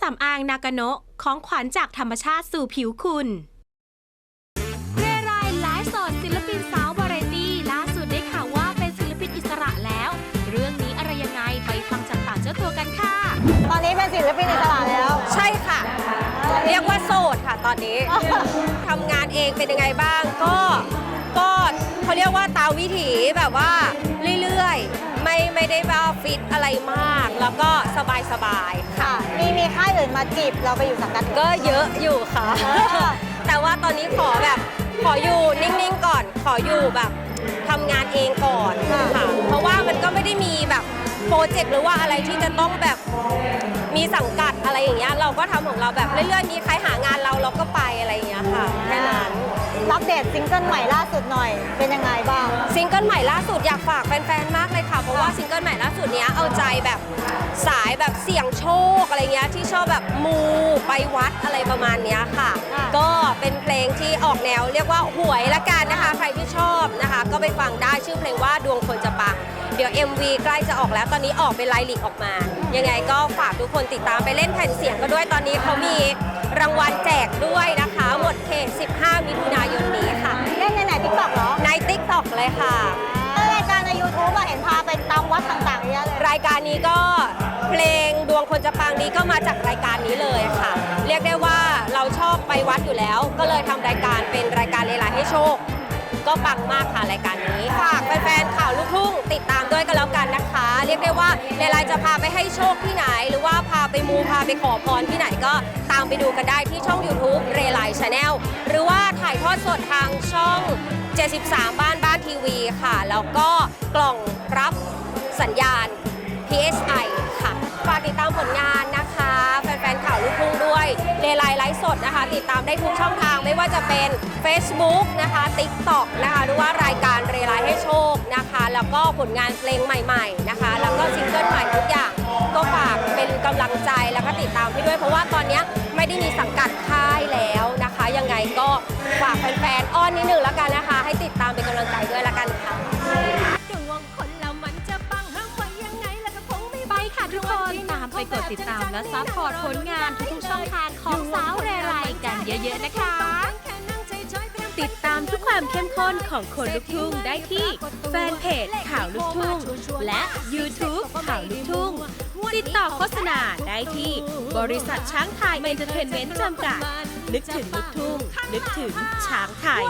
สำอางนากาโนะของขวัญจากธรรมชาติสู่ผิวคุณเรไรไลฟ์สดศิลปินสาววาไรตี้ล่าสุดได้ข่าวว่าเป็นศิลปินอิสระแล้ว เรื่องนี้อะไรยังไงไปฟังจากปากเจ้าตัวกันค่ะ ตอนนี้เป็นศิลปินอิสระแล้ว ใช่ค่ะ เรียกว่าโสดค่ะตอนนี้ ทำงานเองเป็นยังไงบ้าง ก็ก็เขาเรียกว่าตามวิถีแบบว่าเรื่อยๆ ไม่ไม่ได้ว่าฟิตอะไรมาก แล้วก็สบายๆค่ะค่ะ มีมีค่ายอื่นมาจีบเราไปอยู่สังกัดก็เยอะอยู่ค่ะ แต่ว่าตอนนี้ขอแบบขออยู่นิ่งๆก่อน ขออยู่แบบทำงานเองก่อนค่ะ เพราะว่ามันก็ไม่ได้มีแบบโปรเจกต์หรือว่าอะไรที่จะต้องแบบมีสังกัด อะไรอย่างเงี้ยเราก็ทำของเราแบบเรื่อยๆมีใครหางานเราเราก็ไปอะไรอย่างเงี้ยค่ะแค่นั้นรับเดทซิงเกิลใหม่ล่าสุดหน่อย เป็นยังไงบ้าง ซิงเกิลใหม่ล่าสุดอยากฝากแฟนๆ มากเลยค่ะ เพราะว่าซิงเกิลใหม่ล่าสุดเนี้ยเอาใจแบบสายแบบเสี่ยงโชคอะไรเงี้ยที่ชอบแบบมูไปวัดอะไรประมาณเนี้ยค่ะค่ะ ก็เป็นเพลงที่ออกแนวเรียกว่าหวยละกันนะคะ ใครที่ชอบนะคะ ก็ไปฟังได้ชื่อเพลงว่าดวงคนจะปัง เดี๋ยว MV ใกล้จะออกแล้วตอนนี้ออกเป็นไลลิกออกมา ยังไงก็ฝากทุกคนติดตามไปเล่นแผ่นเสียงก็ด้วยตอนนี้เขามีรางวัลแจกด้วยนะคะ หมดเขต 15 มิถุนายนนี้ค่ะ เล่นในไหนทิกตอกเหรอใน t ิ k t o k เลยค่ะแล้วรายการใน YouTube อะเห็นพาไปตามวัดต่างๆเยอะเลย รายการนี้ก็เพลงดวงคนจะปังนี้ก็มาจากรายการนี้เลย วัดอยู่แล้ว ก็เลยทำรายการเป็นรายการเลไลให้โชค ก็ปังมากค่ะรายการนี้ฝากแฟนๆข่าวลูกทุ่งติดตามด้วยกันแล้วกันนะคะ เรียกได้ว่าเลไลจะพาไปให้โชคที่ไหน หรือว่าพาไปมูพาไปขอพรที่ไหนก็ตามไปดูกันได้ที่ช่อง YouTube เรไลชาแนลหรือว่าถ่ายทอดสดทางช่อง 73 บ้านบ้านทีวีค่ะ แล้วก็กล่องรับสัญญาณ PSI ค่ะฝากติดตามผลงานนะคะ แฟนๆข่าวลูกทุ่ง สดนะคะ ติดตามได้ทุกช่องทางไม่ว่าจะเป็น Facebook นะคะ TikTok นะคะหรือว่ารายการเรไลให้โชคนะคะ แล้วก็ผลงานเพลงใหม่ ๆ นะคะ แล้วก็ซิงเกิลใหม่ทุกอย่าง ไปกดติดตามและซัพพอร์ตผลงานทุกๆช่องทางของสาวเรไรกันเยอะๆนะคะ ติดตามทุกความเข้มข้นของคนลุกทุ่งได้ที่แฟนเพจข่าวลูกทุ่ง และ YouTube ข่าวลูกทุ่ง ติดต่อโฆษณาได้ที่บริษัทช้างไทยเอนเตอร์เทนเมนต์จำกัด นึกถึงลูกทุ่ง นึกถึงช้างไทย